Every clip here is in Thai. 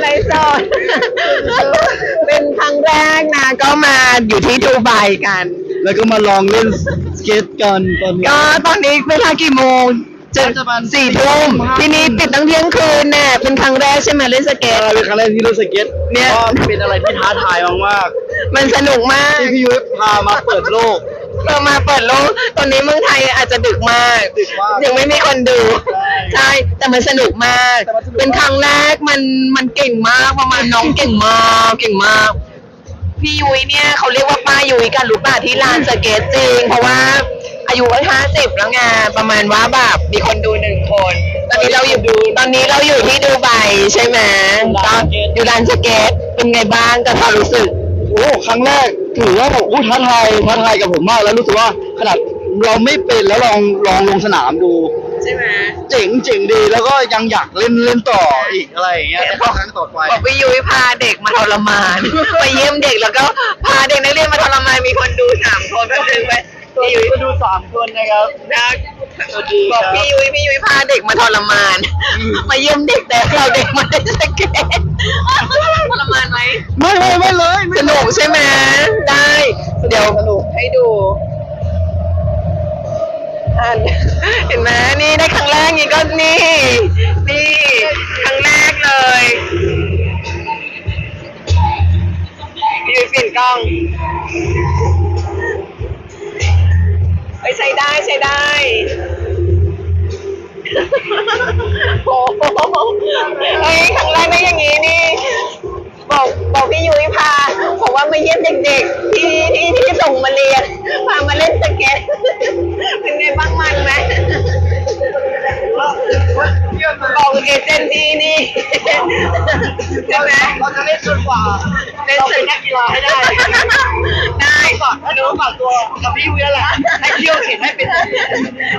ไรสดเป็นครั้งแรกนะ ก็มาอยู่ที่ดูไบกัน แล้วก็มาลองเล่นสเก็ตกันตอนนี้ ก็ตอนนี้เวลากี่โมงจะน่าจะประมาณสี่ทุ่มห้าที่นี่ปิดตั้งเที่ยงคืนเนี่ยเป็นครั้งแรกใช่ไหมเล่นสเก็เอตอเป็นครั้งแรกที่เล่นสเก็ตเนี่ย ก็เป็นอะไรที่ท้าทายมากมันสนุกมากๆที่พี่ยุ้ยพามาเปิดโลก เรามาเปิดโลกตอนนี้เมืองไทยอาจจะดึกมาก ดึกมาก ยังไม่มีคนดู ใช่ใช่แต่มันสนุกมาก แต่มันสนุกเป็นครั้งแรกมันมันเก่งมากประมาณน้องเก่งมากเก่งมาก พี่ยุ้ยเนี่ยเขาเรียกว่าป้ายุ้ยกันรู้ป่ะที่ลานสเก็ตจริง เพราะว่าอายุห้าสิบแล้วไงประมาณว่าแบบมีคนดูหนึ่งคน ตอนนี้เราอยู่ดูตอนนี้เราอยู่ที่ดูไบใช่ไหมตอนอยู่ลานสเก็ตเป็นไงบ้างกับความรู้สึก โอ้ครั้งแรกถือว่าแบบอู้ท้าทายท้าทายกับผมมาก แล้วรู้สึกว่าขนาดเราไม่เป็นแล้วลองลองลงสนามดู ใช่ไหมเจ๋งเจ๋งดีแล้วก็ยังอยากเล่นเล่นต่ออีกอะไรอย่างเงี้ยในครั้งต่อไปบอกพี่ยุ้ยพาเด็กมาทรมาน ไปเยี่ยมเด็กแล้วก็พาเด็กนักเรียนมาทรมานมีคนดูสามคนก็คือไปพี่ยุ้ยก็ดูสามคนนะครับนะสวัสดีบอกครับพี่ยุ้ยพี่ยุ้ยพาเด็กมาทรมาน มาเยี่ยมเด็กแต่เราเด็กมาเล่นสเก็ตทร มานไหมไม่ไม่ไม่เลยไม่สเลยนุกใช่ไหมได้ เดี๋ยวสนุกให้ดูอ่านเห็นไหมนี่ได้ครั้งแรกนี่ก็นี่ นี่ครั้งแรกเลยพี่ยุ้ยเปลี่ยนกล้องไปใช้ได้ใช้ได้โอ้โหเฮ้ยครั้งแรกได้อย่างนี้นี่ บอกบอกพี่ยุ้ยพาบอกว่ามาเยี่ยมเด็กๆที่ที่ที่ส่งมาเรียนพามาเล่นสเก็ตเป็นไงบ้างมันไหมบอกเอเจนต์ที่นี่ใช่ไหมเราจะเล่นจนกว่าเล่นเราสเป็นเก็นัตกกีฬาให้ได้ได้ก่อนถ้าหนูฝากตัวกับพี่วิวแหละให้เที่ยวเข็นให้เป็น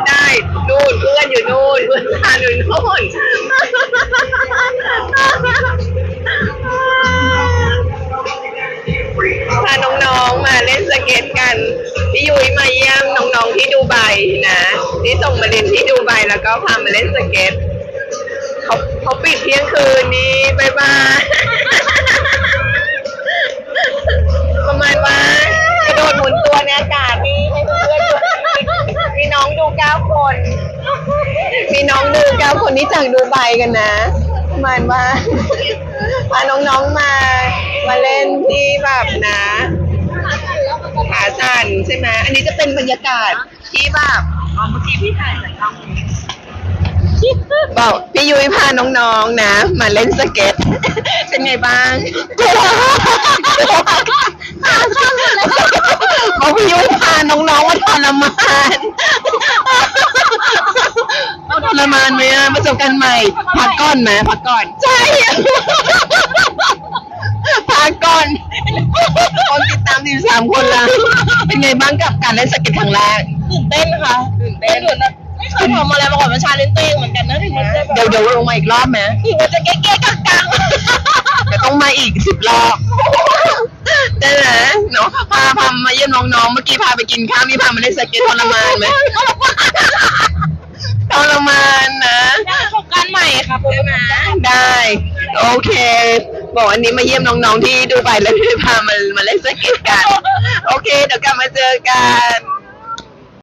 ได้นู่นเพื่อนอยู่นู่นเพื่อนพาอยู่นู่น เล่นสเก็ตกันพี่ยุ้ยมาเยี่ยมน้องๆที่ดูไบนะที่ส่งมาเรียนที่ดูไบแล้วก็พามาเล่นสเก็ตเขาเขาปิดเที่ยงคืนนี้บายบายประมาณว่ากระโดดหมุนตัวในอากาศนี่ให้เพื่อนดูมีน้องดูเก้าคน มีน้องดูเก้าคนที่จากดูไบกันนะประมาณว่าพาน้องๆมา มาเล่นที่แบบนะ ผาสันใช่ไหมอันนี้จะเป็นบรรยากาศที่แบบอ๋อเมื่อกี้พี่ถ่ายจากกล้องบอกพี่ยุ้ยพาน้องๆนะ มาเล่นสเก็ต เป็นไงบ้างบอกพี่ยุ้ยพาน้องๆมาทรมานเอาทรมานไหมอะประสบการณ์ใหม่ พักก่อนไหมพักก่อน ใช่ ไงบ้างกับการเล่นสเก็ตครั้งแรก ตื่นเต้นค่ะตื่นเต้นเหมือนแบบไม่เคยทำอะไรมาก่อนเป็นชาเลนจ์ตัวเองเหมือนกันนะถึงมันจะแบบเดี๋ยวเดี๋ยวลงมาอีกรอบไหมถึงมันจะเก๊ๆกังจะต้องมาอีกสิบรอบได้ไหมเนาะพาพามาเยี่ยมน้องๆเมื่อกี้พาไปกินข้าวนี่พามาเล่นสเก็ตทรมานไหมทรมานนะๆได้ประสบการณ์ใหม่ค่ะใช่ไหมได้ โอเค บอกอันนี้มาเยี่ยมน้องๆที่ดูไปแล้วที่พามามาเล่นสเก็ตกัน โอเค เดี๋ยวกลับมาเจอกัน